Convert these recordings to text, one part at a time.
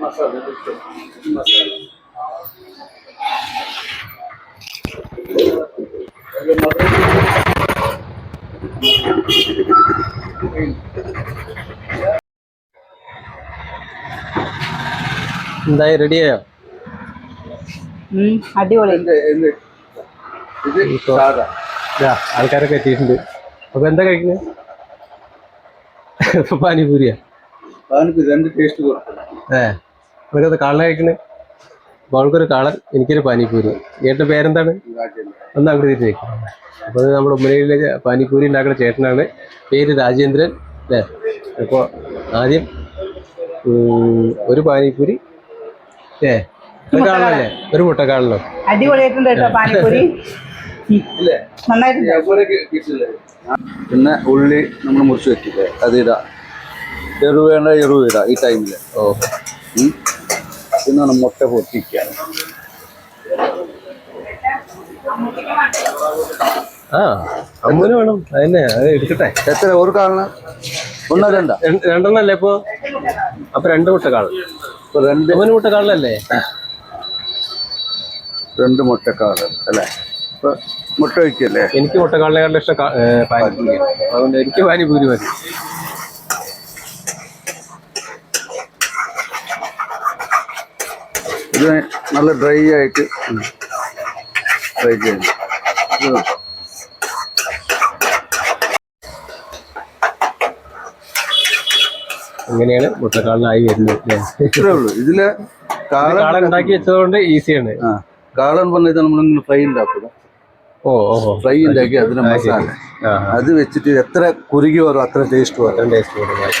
മസാല മസാല എന്തായി റെഡിയായോ അടിപൊളി. ആൾക്കാരൊക്കെ എത്തിയിട്ടുണ്ട് അപ്പൊ എന്താ കഴിക്കുന്നത് പാനിപൂരിയാ. പാനിപൂരി രണ്ട് ടേസ്റ്റ് കൊടുക്കണം ഏ. നിനക്കത് കാളന കഴിക്കണേ. അപ്പൊ അവൾക്കൊരു കാളൻ എനിക്കൊരു പാനിപ്പൂരി. ഏട്ടന്റെ പേരെന്താണ്? ഒന്ന് അങ്ങോട്ട് തിരിച്ച് വെക്കാം അപ്പോൾ അത് നമ്മുടെ ഉമ്മനയിലെ പാനിപൂരി ഉണ്ടാക്കുന്ന ചേട്ടനാണ്. പേര് രാജേന്ദ്രൻ. അല്ലേ? അപ്പോൾ ആദ്യം ഒരു പാനിപ്പൂരി. ഏ ഒരു കാളനല്ലേ ഒരു മുട്ടക്കാളനോ അടിപൊളിയായിട്ടുണ്ട് കേട്ടോ പാനിപ്പൂരി. പിന്നെ ഉള്ളി നമ്മൾ മുറിച്ച് വെക്കില്ലേ? അത് ഇടാ. എറിവ് വേണ്ട എറിവ് ഇടാ ഈ ടൈമിൽ ഓ. പിന്നെ നമ്മൾ മുട്ട പൊട്ടിക്കുക ആ അമ്മൂന് വേണം. അതന്നെ അത് എടുക്കട്ടെ എത്ര ഒരു കാളിന് ഒന്നോ രണ്ടോ? രണ്ടെണ്ണം അല്ലേ ഇപ്പൊ? അപ്പൊ രണ്ട് മുട്ടക്കാളൻ ഇപ്പൊ രണ്ട് അമ്മന് മുട്ടക്കാളനല്ലേ രണ്ട് മുട്ടക്കാട് അല്ലേ? ഇപ്പൊ മുട്ട വയ്ക്കല്ലേ എനിക്ക് മുട്ടക്കാളിനെക്കാളും ഇഷ്ടം അതുകൊണ്ട് എനിക്ക് പാനിപൂരി മതി. ഇത് നല്ല ഡ്രൈ ആയിട്ട് ഡ്രൈ ചെയ്യണം ഇങ്ങനെയാണ് മുട്ടക്കാളനായി വരുന്നത്. ഇത്രേ ഉള്ളൂ. ഇതിൽ കാളൻ ഉണ്ടാക്കി വെച്ചതുകൊണ്ട് ഈസിയാണ്. ആ കാളൻ പറഞ്ഞത് നമ്മളിങ്ങനെ ഫ്രൈ ഉണ്ടാക്കുക ഓ ഓ ഫ്രൈ ഉണ്ടാക്കി അതിന് മസാല. അത് വെച്ചിട്ട് എത്ര കുറുകി വരും അത്ര ടേസ്റ്റ് വരും ടേസ്റ്റ് കൊടുക്കാം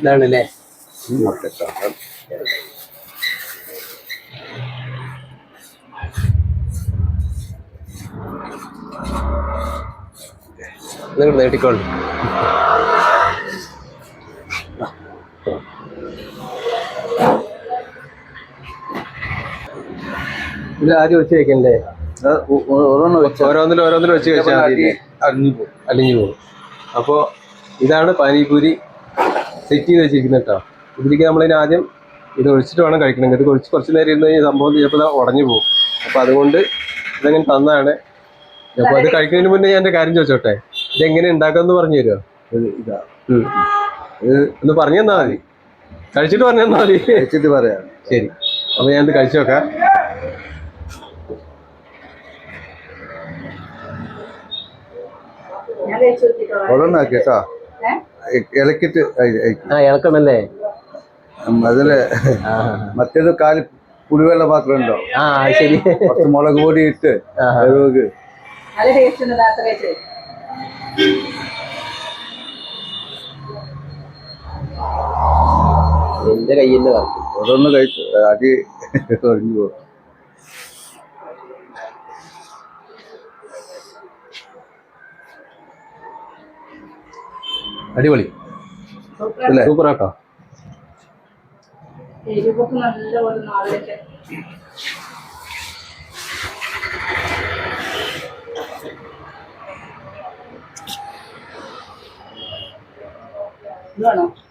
ഇതാണല്ലേ അല്ലേ നിങ്ങൾ നീട്ടിക്കോളൂ ഇത് ആദ്യം വെച്ച് വെക്കണ്ടേ ഓരോന്നിലും ഓരോന്നിലും വെച്ച് കഴിച്ചാൽ അലിഞ്ഞു പോകും അപ്പോൾ ഇതാണ് പാനിപൂരി സെറ്റ് ചെയ്ത് വെച്ചിരിക്കുന്നത് കേട്ടോ ഇതിലേക്ക് നമ്മളതിന് ആദ്യം ഇത് ഒഴിച്ചിട്ട് വേണം കഴിക്കണമെങ്കിൽ ഇത് ഒഴിച്ച് കുറച്ച് നേരം ഇരുന്ന് കഴിഞ്ഞാൽ സംഭവം ചിലപ്പോൾ ഉടഞ്ഞു പോകും. അപ്പോൾ അതുകൊണ്ട് ഇതങ്ങനെ തന്നാണ്. അപ്പോൾ അത് കഴിക്കുന്നതിന് മുന്നേ ഞാൻ എന്റെ കാര്യം ചോദിച്ചോട്ടെ? ഇതെങ്ങനെ ഉണ്ടാക്കാമെന്ന് പറഞ്ഞു തരുമോ ഇത്. ഒന്ന് പറഞ്ഞു തന്നാൽ മതി. കഴിച്ചിട്ട് പറഞ്ഞു തന്നാൽ മതി. കഴിച്ചിട്ട് പറയാം. ശരി. അപ്പോൾ ഞാനിത് കഴിച്ചു നോക്കാം. ഞാൻ കഴിച്ചു നോക്കിട്ടോ ഒരെണ്ണം ആക്കി കേട്ടോ ഏ? ഇലക്കിട്ട് അയ- അയക്കും. ആ ഇളക്കണല്ലേ? അതിൽ മറ്റേത് കാൽ പുളിവെള്ള പാത്രം ഉണ്ടോ? ആ ശരി. കുറച്ച് മുളക് പൊടി ഇട്ട് എന്റെ കയ്യിൽ നിന്ന് ഓരോന്ന് കഴിച്ചു അടി ഒഴിഞ്ഞു പോകും അടിപൊളി. സൂപ്പർ അല്ലേ സൂപ്പർ ആട്ടോ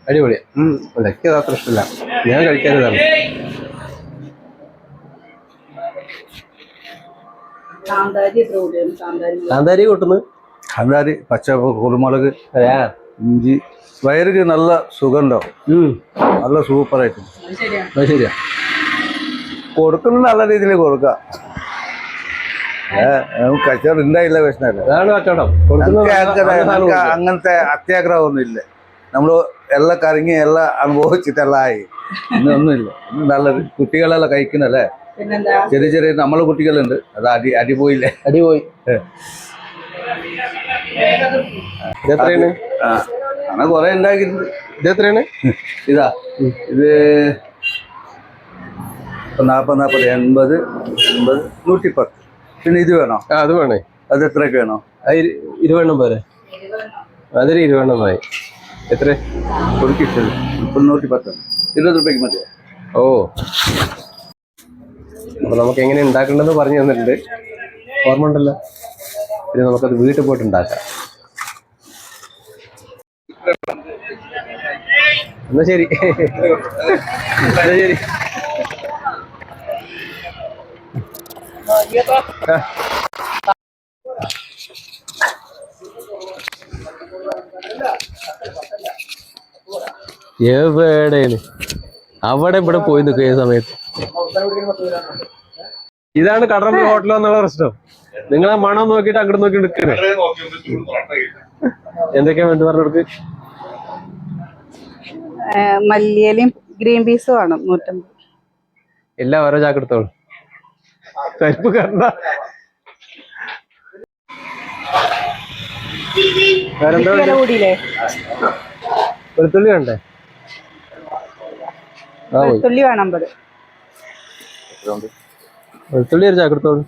അടിപൊളി. ഉം എനിക്ക് അത്ര ഇഷ്ടമില്ല ഞാൻ കാന്താരി കാന്താരി കൂട്ടുന്നു. കാന്താരി പച്ച കുരുമുളക്. അതെയാ ഇഞ്ചി. വയറിക്ക് നല്ല സുഖം ഉണ്ടാവും നല്ല സൂപ്പറായിട്ട്. അത് ശരിയാ. കൊടുക്കുന്നത് നല്ല രീതിയിൽ കൊടുക്കുക കച്ചവടം ഉണ്ടായില്ല പ്രശ്നമല്ല. അങ്ങനത്തെ അത്യാഗ്രഹമൊന്നും ഇല്ല. നമ്മൾ എല്ലാം കറങ്ങി എല്ലാം അനുഭവിച്ചിട്ടെല്ലാം ആയി. ഒന്നുമില്ല. നല്ലത് കുട്ടികളെല്ലാം കഴിക്കുന്നല്ലേ? ചെറിയ ചെറിയ നമ്മളെ കുട്ടികളുണ്ട്. അത് അടി അടി പോയില്ലേ അടിപോയി ഇത് എത്രയാണ്? ആ അങ്ങനെ കുറെ ഉണ്ടാക്കിയിട്ടുണ്ട് ഇത് എത്രയാണ്? ഇതാ ഇത് നാൽപ്പത് നാൽപ്പത് എൺപത് എൺപത് നൂറ്റിപ്പത്ത്. പിന്നെ ഇത് വേണോ? അത് വേണേ. അത് എത്രയൊക്കെ വേണോ? അത് ഇരു- ഇരുപതെണ്ണം പോരെ. അതൊരു ഇരുപതെണ്ണം പോയി എത്ര കിട്ടില്ല ഇപ്പം നൂറ്റിപ്പത്ത്. ഇരുപത് രൂപയ്ക്ക് മതിയോ? ഓ. അപ്പൊ നമുക്ക് എങ്ങനെ ഉണ്ടാക്കേണ്ടതെന്ന് പറഞ്ഞു തന്നിട്ടുണ്ട്. ഓർമ്മ ഉണ്ടല്ലോ? പിന്നെ നമുക്കത് വീട്ടിൽ പോയിട്ട് ഉണ്ടാക്കാം എന്നാ ശരി. എന്നാ ശരി. എവിടെയാണ് അവിടെ ഇവിടെ പോയി നിൽക്കുക സമയത്ത്. ഇതാണ് കടറമ്പ് ഹോട്ടൽ എന്നുള്ള പ്രശ്നം. നിങ്ങളെ മണം നോക്കിട്ട് അങ്ങോട്ട് നോക്കി എടുക്കണേ എന്തൊക്കെയാ വേണ്ടി പറഞ്ഞു കൊടുക്ക്? മല്ലിയലയും ഗ്രീൻ പീസും ആണ് നൂറ്റമ്പത്. എല്ലാം ഓരോ ചാക്കെടുത്തോളൂ പരിപ്പ് കണ്ട. വെളുത്തുള്ളി വേണ്ടേ? ആ വെളുത്തുള്ളി വേണം വെളുത്തുള്ളി ഒരു ചാക്കെടുത്തോളൂ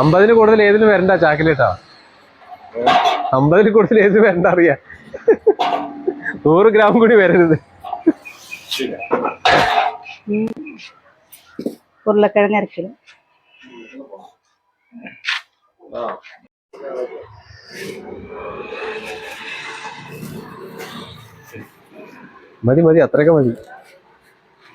അമ്പതിന് കൂടുതൽ ഏതിന് വരണ്ട ചാക്കിലേട്ടാ അമ്പതിന് കൂടുതൽ ഏതിന് വരണ്ട അറിയാ. നൂറ് ഗ്രാം കൂടി വരരുത്. ഉരുളക്കിഴങ്ങ് അരക്കിലും. മതി മതി അത്രയൊക്കെ മതി.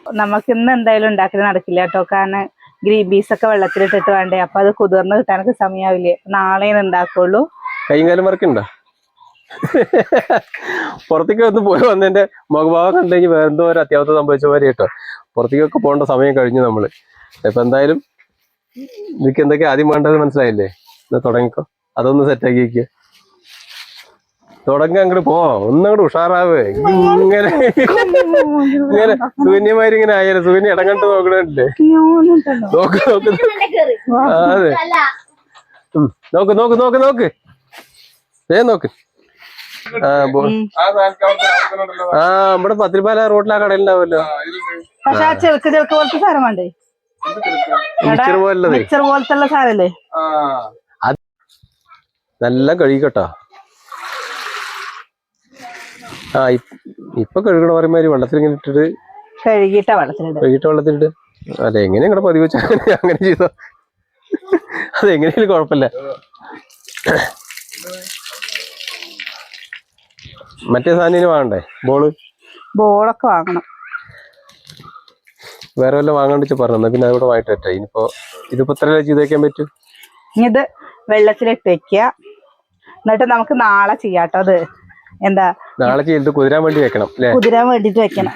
നമുക്ക് ഇന്ന് എന്തായാലും ഉണ്ടാക്കൽ നടക്കില്ല കേട്ടോ. കാരണം ഗ്രീൻ പീസ് ഒക്കെ വെള്ളത്തിലിട്ടിട്ട് വേണ്ടേ? അപ്പൊ അത് കുതിർന്ന് കിട്ടാനൊക്കെ സമയാവില്ലേ? നാളെ ഉണ്ടാക്കുള്ളൂ. കൈകാലം വർക്കുണ്ടോ പുറത്തേക്ക് ഒന്ന് പോയി വന്നതിന്റെ മുഖഭാവം കണ്ടെങ്കിൽ വേറെ എന്തോ ഒരു അത്യാവശ്യം സംഭവിച്ച പോലെ കേട്ടോ. പുറത്തേക്കൊക്കെ പോകേണ്ട സമയം കഴിഞ്ഞു നമ്മൾ. ഇപ്പൊ എന്തായാലും നിനക്ക് എന്തൊക്കെ ആദ്യം വേണ്ടത് മനസ്സിലായില്ലേ? എന്നാ തുടങ്ങിക്കോ. അതൊന്ന് സെറ്റാക്കി വെക്കുക തുടങ്ങി അങ്ങോട്ട് പോ. ഒന്നങ്ങോട്ട് ഉഷാറാവേ. ഇങ്ങനെ ഇങ്ങനെ സൂന്യമാര് ഇങ്ങനെ ആയാലും സൂന്യ ഇടങ്ങട്ട് നോക്കണല്ലേ നോക്ക് നോക്ക്. അതെ. നോക്ക് നോക്ക് നോക്ക് നോക്ക്. ഏ നോക്ക്. ആ ആ നമ്മുടെ പത്തിരിപ്പാല റോഡിൽ ആ കടയിലുണ്ടാവല്ലോ പക്ഷെ ആ പോലത്തെ സാധനം വേണ്ടേ? പോലത്തെ സാധനല്ലേ? നല്ല കഴുകിക്കട്ടോ ആ ഇപ്പൊ കഴുകണ പറയുമ്പോ വെള്ളത്തിൽ ഇങ്ങനെ ഇട്ടിട്ട് കഴുകിട്ട വെള്ളത്തിലിട്ട് കഴുകിട്ട വെള്ളത്തിലിട്ട്. അല്ല എങ്ങനെ ഇങ്ങടെ പതിവ് വെച്ചാൽ അങ്ങനെ ചെയ്തോ. അത് എങ്ങനെയാലും കുഴപ്പമില്ല. മറ്റേ സാധനം വാങ്ങണ്ടേ? ബോൾ? ബോളൊക്കെ വാങ്ങണം. വേറെ വല്ല വാങ്ങാണ്ട് പറഞ്ഞു. പിന്നെ അതുകൂടെ വാങ്ങിട്ട് പറ്റാ ഇനിയിപ്പോ ഇതിപ്പോ എത്ര ചെയ്ത് വെക്കാൻ പറ്റും? ഇത് വെള്ളത്തിലിട്ട് വെക്കുക. എന്നിട്ട് നമുക്ക് നാളെ ചെയ്യാട്ടോ അത്. എന്താ? നാളെ ചെയ്തിട്ട് കുതിരാൻ വേണ്ടി വെക്കണം കുതിരാൻ വേണ്ടിട്ട് വെക്കണം.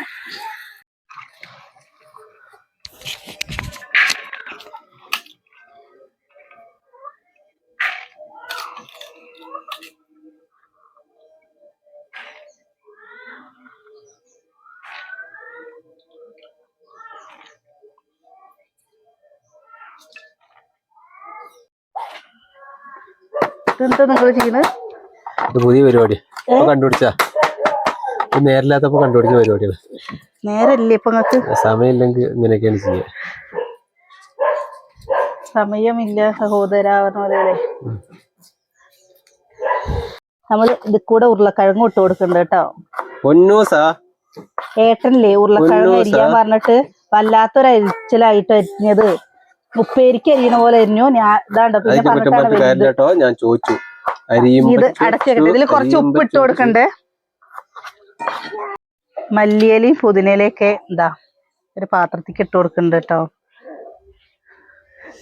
ഇതെന്താ നിങ്ങൾ ചെയ്യുന്നത്? പുതിയ പരിപാടി. കണ്ടുപിടിച്ചാ? നേരില്ലാത്തപ്പോ കണ്ടുപിടിച്ച പരിപാടികൾ നേരല്ലേ ഇപ്പൊ നിങ്ങക്ക് സമയമില്ലെങ്കിൽ ഇങ്ങനെയൊക്കെയാണ് ചെയ്യുക സമയമില്ല സഹോദര പറഞ്ഞ പോലെ നമ്മൾ ഇത് കൂടെ ഉരുളക്കിഴങ്ങ് ഇട്ട് കൊടുക്കണ്ട കേട്ടോ. പൊന്നൂസാ. ഏട്ടനില്ലേ ഉരുളക്കിഴങ്ങ്. അരിയാൻ പറഞ്ഞിട്ട് വല്ലാത്തൊരു അരിച്ചിലായിട്ട് അരിഞ്ഞത്. ഉപ്പേരിക്ക് അരിയണ പോലെ അരിഞ്ഞു. ഞാൻ ഇതാണ്ടോ പിന്നെ പറഞ്ഞിട്ടാണ് കേട്ടോ ഞാൻ ചോദിച്ചു. ഇത് അടച്ചേക്കട്ടെ. ഇതിൽ കുറച്ച് ഉപ്പ് ഇട്ട് കൊടുക്കണ്ടേ? മല്ലിയിലയും പുതിനയിലൊക്കെ എന്താ ഒരു പാത്രത്തിക്ക് ഇട്ട് കൊടുക്കുന്നുണ്ട് കേട്ടോ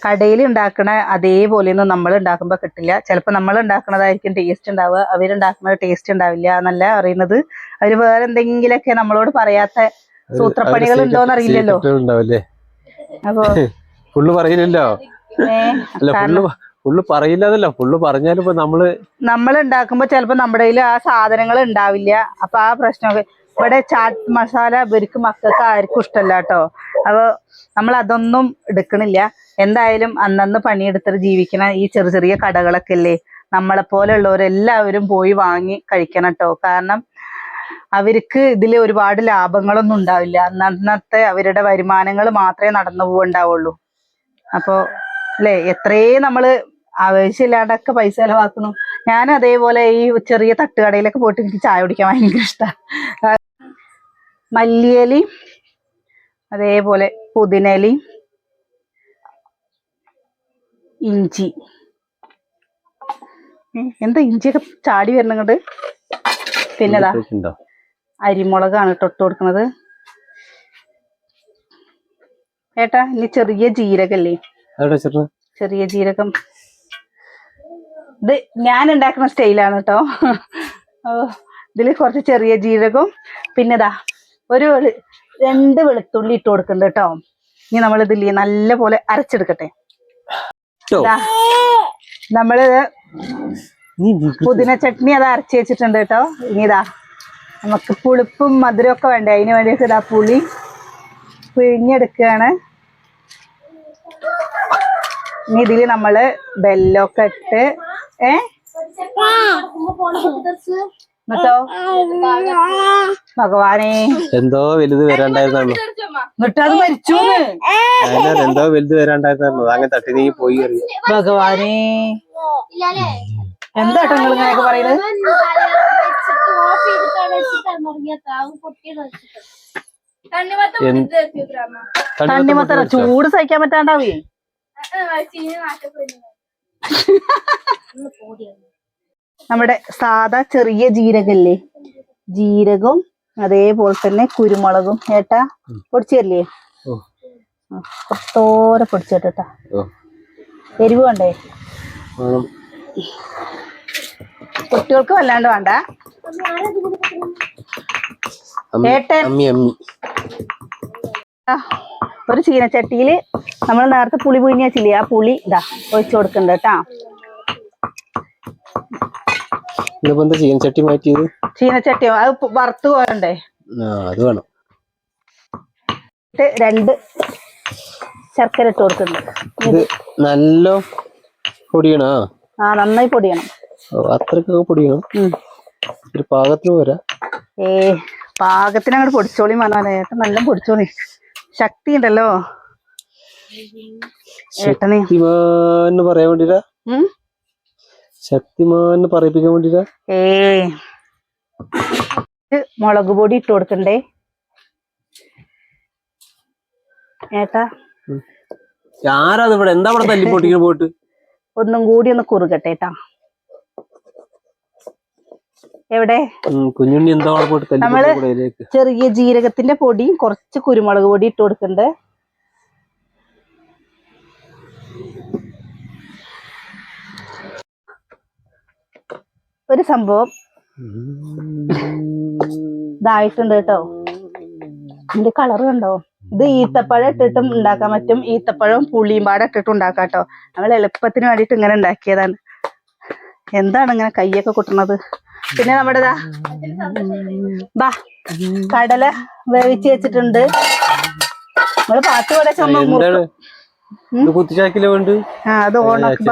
കടയിൽ ഉണ്ടാക്കണ അതേപോലെയൊന്നും നമ്മൾ ഉണ്ടാക്കുമ്പോൾ കിട്ടില്ല. ചിലപ്പോ നമ്മൾ ഉണ്ടാക്കണതായിരിക്കും ടേസ്റ്റ് ഉണ്ടാവുക. അവരുണ്ടാക്കുന്നത് ടേസ്റ്റ് ഉണ്ടാവില്ല എന്നല്ല അറിയുന്നത് അവർ വേറെ എന്തെങ്കിലുമൊക്കെ നമ്മളോട് പറയാത്ത സൂത്രപ്പണികൾ ഉണ്ടോന്ന് അറിയില്ലല്ലോ. അപ്പൊ ഫുള്ള് പറയില്ലല്ലോ? ഫുള്ള് പറയില്ലാതല്ല ഫുള്ള് പറഞ്ഞാലും നമ്മൾ നമ്മൾ ഉണ്ടാക്കുമ്പോ ചിലപ്പോ നമ്മുടെ കയ്യിൽ ആ സാധനങ്ങൾ ഉണ്ടാവില്ല അപ്പൊ ആ പ്രശ്നമൊക്കെ ഇവിടെ ചാറ്റ് മസാല ഇവർക്ക് മക്കൾക്ക് ആർക്കും ഇഷ്ടമല്ല കേട്ടോ അപ്പൊ നമ്മൾ അതൊന്നും എടുക്കണില്ല. എന്തായാലും അന്നന്ന് പണിയെടുത്തിട്ട് ജീവിക്കണ ഈ ചെറിയ ചെറിയ കടകളൊക്കെ അല്ലേ നമ്മളെ പോലെയുള്ളവരെല്ലാവരും പോയി വാങ്ങി കഴിക്കണം കേട്ടോ കാരണം അവർക്ക് ഇതിൽ ഒരുപാട് ലാഭങ്ങളൊന്നും ഉണ്ടാവില്ല. അന്നന്നത്തെ അവരുടെ വരുമാനങ്ങൾ മാത്രമേ നടന്നു പോവുണ്ടാവുള്ളൂ. അപ്പോ അല്ലേ എത്രയും നമ്മൾ ആവശ്യമില്ലാണ്ടൊക്കെ പൈസ ചിലവാക്കുന്നു. ഞാൻ അതേപോലെ ഈ ചെറിയ തട്ടുകടയിലൊക്കെ പോയിട്ട് എനിക്ക് ചായ കുടിക്കാൻ ഭയങ്കര ഇഷ്ടമാണ് മല്ലിയലി അതേപോലെ പുതിനലി ഇഞ്ചി. എന്താ ഇഞ്ചിയൊക്കെ ചാടി വരുന്നുണ്ട് പിന്നെതാ ഉണ്ടോ? അരിമുളകാണ് തൊട്ട് കൊടുക്കുന്നത്. ഏട്ടാ ഇനി ചെറിയ ജീരകല്ലേ? ചെറിയ ജീരകം. ഇത് ഞാൻ ഉണ്ടാക്കുന്ന സ്റ്റൈലാണ് കേട്ടോ ഇതിൽ കുറച്ച് ചെറിയ ജീരകവും പിന്നെ ഇതാ ഒരു രണ്ട് വെളുത്തുള്ളി ഇട്ട് കൊടുക്കുന്നുണ്ട് കേട്ടോ ഇനി നമ്മൾ ഇതിൽ നല്ല പോലെ അരച്ചെടുക്കട്ടെ നമ്മൾ പുതിന ചട്നി അത് അരച്ച് വെച്ചിട്ടുണ്ട് കേട്ടോ ഇനി ഇതാ നമുക്ക് പുളിപ്പും മധുരവും ഒക്കെ വേണ്ടേ? അതിന് വേണ്ടിയിട്ട് ഇതാ പുളി പിഴിഞ്ഞെടുക്കുകയാണ്. ഇനി ഇതിൽ നമ്മൾ ബെല്ലൊക്കെ ഇട്ട് ഏ? എന്നിട്ടോ ഭഗവാനെ. എന്തോ വലുത് വരാണ്ടായിരുന്നാണോ എന്നിട്ടത് മരിച്ചു എന്തോ വലുത് വരാണ്ടായിരുന്നാണോ അങ്ങനെ തട്ടി നീ പോയി അറിയാം ഭഗവാനെ. എന്താട്ടോ നിങ്ങൾ ഇങ്ങനെയൊക്കെ പറയുന്നത് തണ്ണിമത്തറ ചൂട് സഹിക്കാൻ പറ്റാണ്ടാവേ. നമ്മുടെ സാധാ ചെറിയ ജീരകല്ലേ? ജീരകവും അതേപോലെ തന്നെ കുരുമുളകും. ഏട്ടാ പൊടിച്ചല്ലേ. കുറച്ചോരെ പൊടിച്ചേട്ടാ എരിവ് വേണ്ടേ? വേണം. കുട്ടികൾക്ക് വല്ലാണ്ട് വേണ്ട. ഏട്ടൻ. ഒരു ചീനച്ചട്ടിയിൽ നമ്മൾ നേരത്തെ പുളി പുഴിഞ്ഞ ചില്ലി ആ പുളി ഇതാ ഒഴിച്ചു കൊടുക്കണ്ട കേട്ടാ ചീനച്ചട്ടി മാറ്റിയത്? ചീനച്ചട്ടിയോ അത് വറുത്ത് പോരണ്ടേ? അത് വേണം. രണ്ട് ശർക്കര ഇട്ട് കൊടുക്കുന്നുണ്ട് നല്ല പൊടിയണോ? ആ നന്നായി പൊടിയണം. അത്രക്കൊക്കെ പൊടിയണം. ഒരു പാകത്തിന് പോരാ. ഏ പാകത്തിന് അങ്ങോട്ട് പൊടിച്ചോളി ഏട്ടൻ നല്ല പൊടിച്ചോളി. ശക്തി ഉണ്ടല്ലോ ഏട്ടനെ. ശക്തിമാൻ എന്ന് പറയാൻ വേണ്ടിട്ടാ? ഉം? ശക്തിമാൻ പറയിപ്പിക്കാൻ വേണ്ടിട്ടാ? ഏ. മുളക് പൊടി ഇട്ട് കൊടുക്കണ്ടേ? ഏട്ടാ. ആരാ ഇവിടെ എന്താ ഇവിടെ പോയിട്ട്? ഒന്നും കൂടി ഒന്ന് കുറുകട്ടെ ഏട്ടാ. എവിടെ? കുഞ്ഞുണ്ണി എന്താ നമ്മൾ ചെറിയ ജീരകത്തിന്റെ പൊടിയും കുറച്ച് കുരുമുളക് പൊടി ഇട്ട് കൊടുക്കണ്ട്. ഒരു സംഭവം. ഇതായിട്ടുണ്ട് കേട്ടോ. ഇതിന്റെ കളർ കണ്ടോ? ഇത് ഈത്തപ്പഴം ഇട്ടിട്ടും ഉണ്ടാക്കാൻ പറ്റും. ഈത്തപ്പഴവും പുളിയും പാടെ ഇട്ടിട്ടും ഉണ്ടാക്കാം കേട്ടോ. നമ്മൾ എളുപ്പത്തിന് വേണ്ടിയിട്ട് ഇങ്ങനെ ഉണ്ടാക്കിയതാണ്. എന്താണ് ഇങ്ങനെ കൈയൊക്കെ കുട്ടണത് പിന്നെ നമ്മുടെ ബാ കടല വേവിച്ച് വെച്ചിട്ടുണ്ട്. നമ്മൾ പാട്ട് പോലെ വേണ്ട? ആ അത് ഓണാക്കി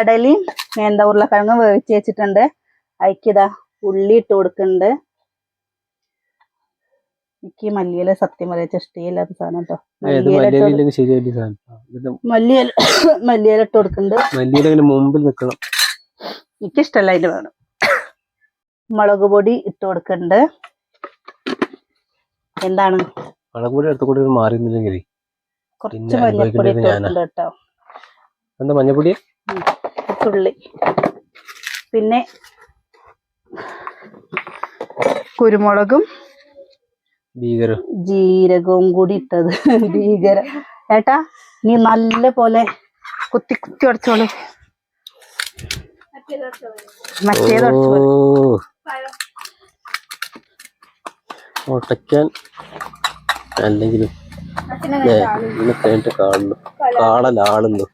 കടലയും എന്താ ഉരുളക്കിഴങ്ങും വേവിച്ച് വെച്ചിട്ടുണ്ട്. അയക്കിതാ ഉള്ളി ഇട്ട് കൊടുക്കുന്നുണ്ട്. എനിക്ക് മല്ലിയില സത്യം പറയാ ഇഷ്ടമില്ലാത്ത സാധനം കേട്ടോ മല്ലിയില മല്ലിയില ഇട്ട് കൊടുക്കുന്നുണ്ട്. മല്ലിയില മുമ്പിൽ നിക്കണം. എനിക്കിഷ്ടല്ല അതിന്റെ വേണം. മുളക് പൊടി ഇട്ട് കൊടുക്കുന്നുണ്ട്. എന്താണ്? മാറിയിരുന്നില്ലെങ്കിൽ കുറച്ച് ഇട്ട്. കൊടുക്കുന്നുണ്ട് കേട്ടോ. എന്താ മഞ്ഞപ്പൊടിയാ തുള്ളി. പിന്നെ കുരുമുളകും ജീരകവും കൂടി ഇട്ടത്. ഭീകര ഏട്ടാ നീ നല്ല പോലെ കുത്തി കുത്തി അടച്ചോളൂ. മറ്റേത് അല്ലെങ്കിൽ അല്ലെങ്കിലും കാണുന്നു. കാളലാളുന്നു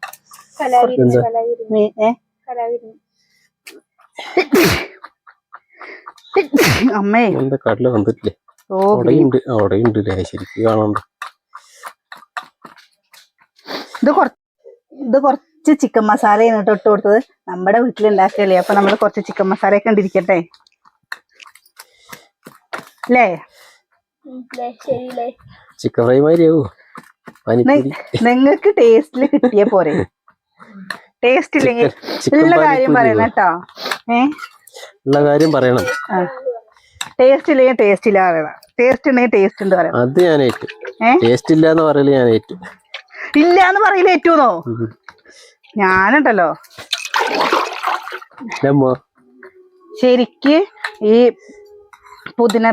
അമ്മേ. എന്താ കടല വന്നിട്ടില്ലേ? അവിടെയുണ്ട്. അവിടെയുണ്ട് ശരിക്കും കാണണ്ട. ഇത് കുറച്ച് ഇത് കുറച്ച് ചിക്കൻ മസാലയാണ് കേട്ടോ ഇട്ട് കൊടുത്തത്. നമ്മുടെ വീട്ടിലുണ്ടാക്കിയല്ലേ? അപ്പൊ നമ്മൾ കുറച്ച് ചിക്കൻ മസാലയൊക്കെ കണ്ടിരിക്കട്ടെ. അല്ലേ ചിക്കൻ ഫ്രൈ മാതിരിയാവൂ നിങ്ങക്ക് ടേസ്റ്റിൽ കിട്ടിയ പോരെ. ടേസ്റ്റ് ഇല്ലെങ്കിൽ ഉള്ള കാര്യം പറയണം കേട്ടോ. ഉള്ള കാര്യം പറയണം. ടേസ്റ്റ് ഇല്ലെങ്കിൽ ടേസ്റ്റ് ഇല്ല പറയണം. ടേസ്റ്റ് ഉണ്ടെങ്കിൽ ടേസ്റ്റ് ഉണ്ട് പറയാം അത് ഞാൻ ഏറ്റു? ടേസ്റ്റ് ഇല്ല എന്ന് പറയൽ ഞാൻ ഏറ്റു. ഇല്ല എന്ന് പറയില്ല ഏറ്റുന്നോ ഞാനുണ്ടല്ലോ. ശരിക്ക് ഈ പുതിന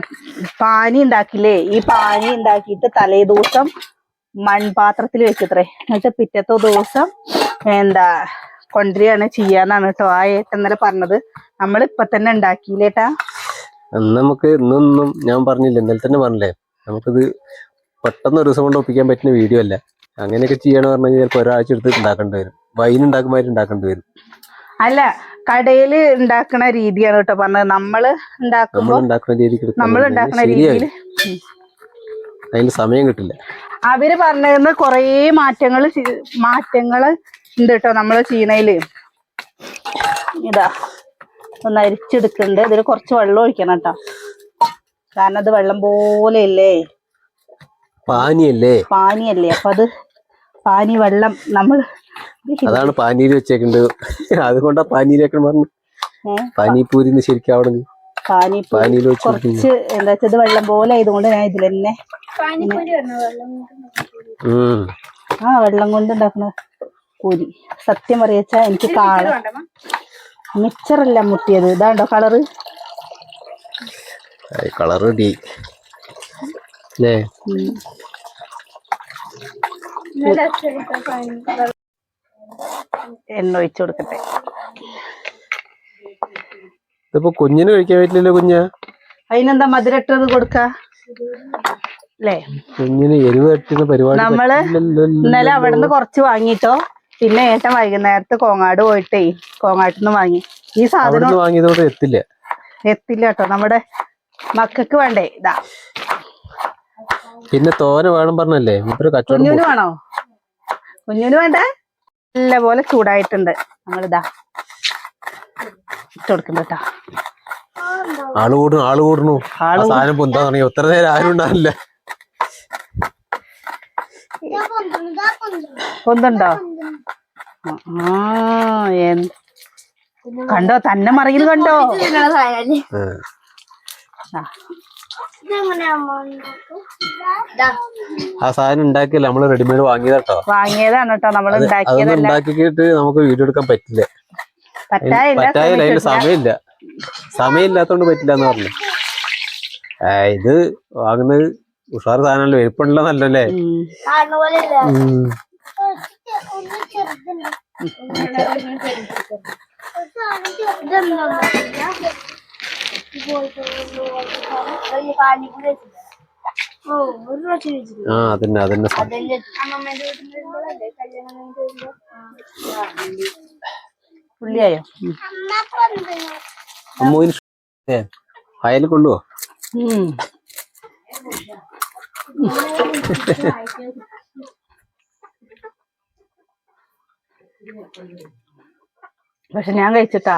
പാനി ഉണ്ടാക്കില്ലേ? ഈ പാനി ഉണ്ടാക്കിയിട്ട് തലേ ദിവസം മൺപാത്രത്തിൽ വെക്കത്രേ എന്നിട്ട് പിറ്റത്തെ ദിവസം എന്താ കൊണ്ടുവരികയാണ് ചെയ്യാന്നാണ് കേട്ടോ ആ ഏട്ടൻ ഇന്നലെ പറഞ്ഞത്. നമ്മൾ ഇപ്പൊ തന്നെ ഉണ്ടാക്കിയില്ലേട്ടാ നമുക്ക് ഇന്നൊന്നും ഞാൻ പറഞ്ഞില്ല ഇന്നലെ തന്നെ പറഞ്ഞില്ലേ? നമുക്കിത് പെട്ടെന്ന് ഒരു ദിവസം കൊണ്ട് ഒപ്പിക്കാൻ പറ്റുന്ന വീഡിയോ അല്ല. അങ്ങനെയൊക്കെ ചെയ്യണമെന്ന് പറഞ്ഞാൽ ചിലപ്പോൾ ഒരാഴ്ച എടുത്ത് ഉണ്ടാക്കേണ്ടി വരും. വൈൻ ഉണ്ടാക്കുമ്പോൾ ഉണ്ടാക്കേണ്ടി വരും. അല്ല കടയിൽ ഉണ്ടാക്കുന്ന രീതിയാണ് കേട്ടോ പറഞ്ഞത്. നമ്മൾ നമ്മൾ ഉണ്ടാക്കുമ്പോ ഉണ്ടാക്കുന്ന രീതിക്ക് എടുക്കാൻ നമ്മൾ ഉണ്ടാക്കുന്ന രീതിയിൽ അതിന് സമയം കിട്ടില്ല. അവർ പറഞ്ഞിരുന്ന കൊറേ മാറ്റങ്ങൾ മാറ്റങ്ങൾ ഉണ്ട് കേട്ടോ നമ്മൾ ചെയ്യണേൽ. ഇതാ ഒന്ന് അരിച്ചെടുക്കുന്നുണ്ട്. ഇതിൽ കുറച്ച് വെള്ളം ഒഴിക്കണം കേട്ടോ. കാരണം അത് വെള്ളം പോലെ ഇല്ലേ പാനിയല്ലേ? പാനിയല്ലേ? അപ്പൊ അത് പാനി വെള്ളം നമ്മൾ അതാണ് പാനീര് വെച്ചേക്കുന്നത് അതുകൊണ്ടാ പാനീരൊക്കെ പറഞ്ഞു. പാനിപ്പൂരിന്ന് ശരിക്കും അവിടെ പാനി പാനിയിൽ കുറച്ച് എന്താ വെച്ചാൽ വെള്ളം പോലെ ആയതുകൊണ്ട് ഞാൻ ഇതിൽ തന്നെ ആ വെള്ളം കൊണ്ട് ഉണ്ടാക്കുന്ന പൂരി. സത്യം പറയച്ചാ എനിക്ക് കാള മിച്ചറല്ല മുട്ടിയത്. ഇതാണ്ടോ കളറ്? കളർ റെഡി അല്ലേ എണ്ണ ഒഴിച്ചു കൊടുക്കട്ടെ. ഇതിപ്പോ കുഞ്ഞിന് കഴിക്കാൻ പറ്റില്ലല്ലോ കുഞ്ഞ. അതിനെന്താ മധുരട്ടത് കൊടുക്ക? അല്ലേ കുഞ്ഞിന് എരിവ് തട്ടുന്ന പരിപാടി നമ്മൾ. ഇന്നലെ അവിടുന്ന് കുറച്ച് വാങ്ങിട്ടോ. പിന്നെ ഏട്ടൻ വൈകുന്നേരത്ത് കോങ്ങാട് പോയിട്ടേ കോങ്ങാട്ടിന്ന് വാങ്ങി. ഈ സാധനം വാങ്ങിയതോടെ എത്തില്ല. എത്തില്ല കേട്ടോ. നമ്മുടെ മക്കൾക്ക് വേണ്ടേ? ഇതാ. പിന്നെ തോന വേണം പറഞ്ഞല്ലേ? വേണോ? കുഞ്ഞുന് വേണ്ട? നല്ല പോലെ ചൂടായിട്ടുണ്ട്. നമ്മളിതാ ഇട്ട് കൊടുക്കണ്ട കേട്ടോ ആൾ കൂടുന്നു. ആൾ കൂടുന്നു സാധനം പൊന്താ തുടങ്ങി. എത്ര നേരം ആരും ഉണ്ടാവില്ല. പൊന്തുണ്ടോ? ആ എന്ത് കണ്ടോ? തന്നെ മറിയുന്നു കണ്ടോ? ആ. സാധനം ഉണ്ടാക്കിയല്ല? നമ്മൾ റെഡിമെയ്ഡ് വാങ്ങിയതാട്ടോ. വാങ്ങിയതാണ് കേട്ടോ നമ്മൾ അതൊന്നും ഉണ്ടാക്കിയിട്ട് നമുക്ക് വീഡിയോ എടുക്കാൻ പറ്റില്ല. പറ്റായില്ല അതിന് സമയമില്ല. സമയമില്ലാത്തോണ്ട് പറ്റില്ല എന്ന് പറഞ്ഞു ഇത് വാങ്ങുന്നത് ഉഷാർ സാധനമല്ലോ? എളുപ്പമുള്ള നല്ലല്ലേ ഉം. ആ അതന്നെ അതന്നെ. പുള്ളിയായോ. അമ്മുവിന് അയൽ കൊള്ളുവോ. പക്ഷെ ഞാൻ കഴിച്ചിട്ടാ?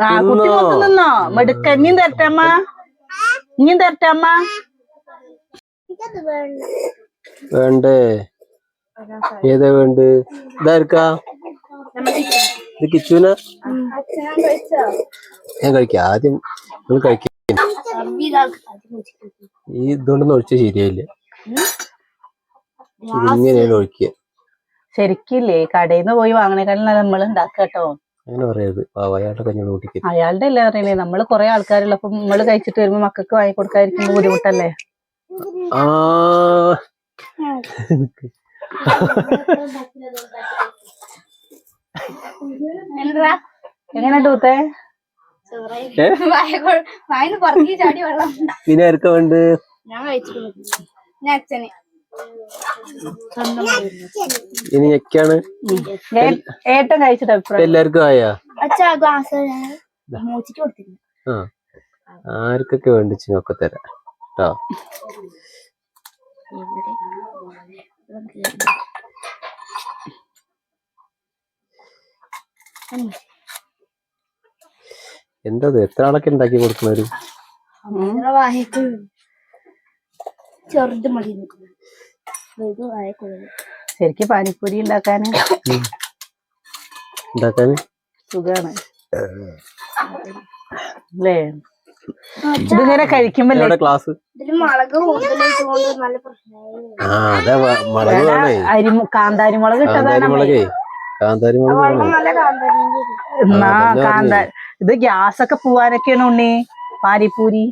ആ കുട്ടി മൊത്തം നിന്നോ മെടുക്ക ഇനിയും തരട്ടമ്മ ഇനിയും തരട്ടമ്മ വേണ്ടേ? ഏതാ വേണ്ട? ഇതായിരിക്കാ ഇത് കിച്ചുന ഞാൻ കഴിക്കാം. ആദ്യം നിങ്ങൾ കഴിക്കാം. ഈ ഇതുകൊണ്ടൊന്നും ഒഴിച്ചാൽ ശരിയായില്ല. ഇങ്ങനെയാണ് ഒഴിക്കുക ശരിക്കില്ലേ? കടയിൽ നിന്ന് പോയി വാങ്ങണേക്കാളും നമ്മൾ ഉണ്ടാക്കുക കേട്ടോ അങ്ങനെ പറയരുത് പാവയായിട്ട് കഞ്ഞോട് കൂട്ടിക്ക് അയാളുടെ അല്ലേ പറയണേ നമ്മൾ കൊറേ ആൾക്കാരുള്ള അപ്പൊ നമ്മൾ കഴിച്ചിട്ട് വരുമ്പോ മക്കൾക്ക് വാങ്ങി കൊടുക്കാതിരിക്കുമ്പോ ബുദ്ധിമുട്ടല്ലേ? ആ. എങ്ങനെ ടൂത്തെ? പിന്നെ ആർക്കാ വേണ്ട ഞാൻ അച്ഛന്. ഇനി ഞെക്കാണ് ഏട്ടൻ കഴിച്ചിട്ട് അഭിപ്രായം എല്ലാവർക്കും ആയാ? ആ. ആർക്കൊക്കെ വേണ്ടിച്ച് ഒക്കെ തരാം. കേട്ടോ എന്താ ഇത്? എത്ര ആളൊക്കെ ഉണ്ടാക്കി കൊടുക്കുന്നവര് ചെറുത് മതി. ശരിക്കും പാനിപ്പൂരി ഉണ്ടാക്കാന് ഉണ്ടാക്കാന്? സുഖാണ്. അല്ലേ? ഇതിങ്ങനെ കഴിക്കുമ്പോ ക്ലാസ്? കാന്താരി മുളക് ഇട്ടതാണ് കാന്താരി മുളക് ഇത് ഗ്യാസ് ഒക്കെ പോവാനൊക്കെയാണ് ഉണ്ണി പാനിപ്പൂരി.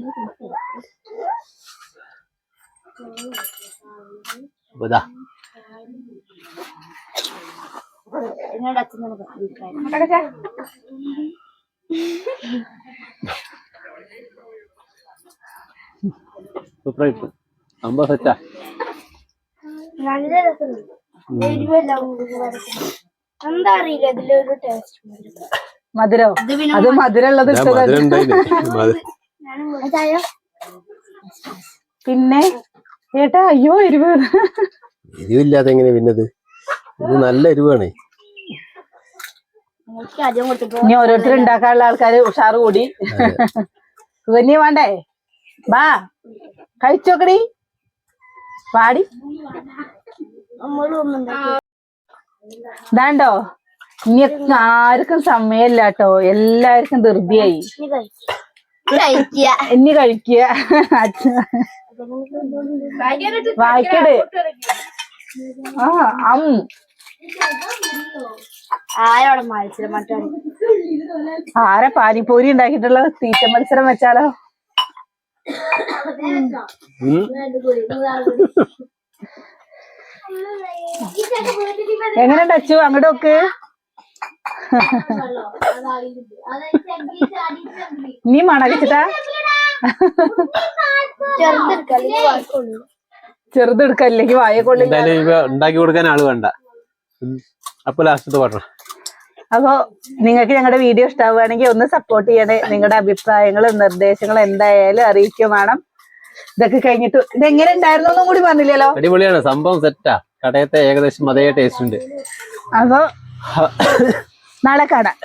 അപ്പൊ ഇതാ. സൂപ്പറായിട്ട് സംഭവം സെറ്റാ നല്ല. എന്താ അറിയില്ല ഇതിലൊരു ടേസ്റ്റ് മധുരോ. അത് മധുരമുള്ളത് പിന്നെ? ഏട്ടാ അയ്യോ എരിവ്. എരിവില്ലാതെ എങ്ങനെ പിന്നത്? ഇത് നല്ല എരിവാണേ. ഇനി ഓരോരുത്തർ ഉണ്ടാക്കാനുള്ള ആൾക്കാര് ഉഷാറ് കൂടി. സുകന്യ വേണ്ടേ? ബാ കഴിച്ചോക്കടി പാടി. ഇതാണ്ടോ? ഇനി ആർക്കും സമയമില്ല കേട്ടോ എല്ലാവർക്കും ധൃതിയായി. ഇനി കഴിക്ക കഴിക്കുക. ഇനി കഴിക്കുക. അച്ഛ- വായിക്കട്. ആ അം. ആരോടെ മത്സരം മറ്റേ? ആരെ പാനിപ്പൂരി ഉണ്ടാക്കിയിട്ടുള്ള തീറ്റ മത്സരം വെച്ചാലോ? എങ്ങനെ എങ്ങനെയുണ്ട് അച്ചു അങ്ങോട്ട് നോക്ക്. നീ മണകിച്ചിട്ടാ ചെറുതെടുക്കാം അല്ലെങ്കിൽ വായിക്കുള്ളൂ ചെറുതെടുക്ക വായ കൊള്ളില്ല ഉണ്ടാക്കി കൊടുക്കാൻ ആൾ വേണ്ട. ഉം. അപ്പൊ ലാസ്റ്റത്തെ പറഞ്ഞു അപ്പോ നിങ്ങൾക്ക് ഞങ്ങളുടെ വീഡിയോ ഇഷ്ടാവുകയാണെങ്കിൽ ഒന്ന് സപ്പോർട്ട് ചെയ്യണേ. നിങ്ങളുടെ അഭിപ്രായങ്ങളും നിർദ്ദേശങ്ങളും എന്തായാലും അറിയിക്കുക വേണം. ഇതൊക്കെ കഴിഞ്ഞിട്ട് ഇതെങ്ങനെ ഉണ്ടായിരുന്നു കൂടി പറഞ്ഞില്ലല്ലോ. അടിപൊളിയാണ്. സംഭവം സെറ്റാ കടയത്തെ ഏകദേശം അതേ ടേസ്റ്റ് ഉണ്ട്. അപ്പൊ നാളെ കാണാം.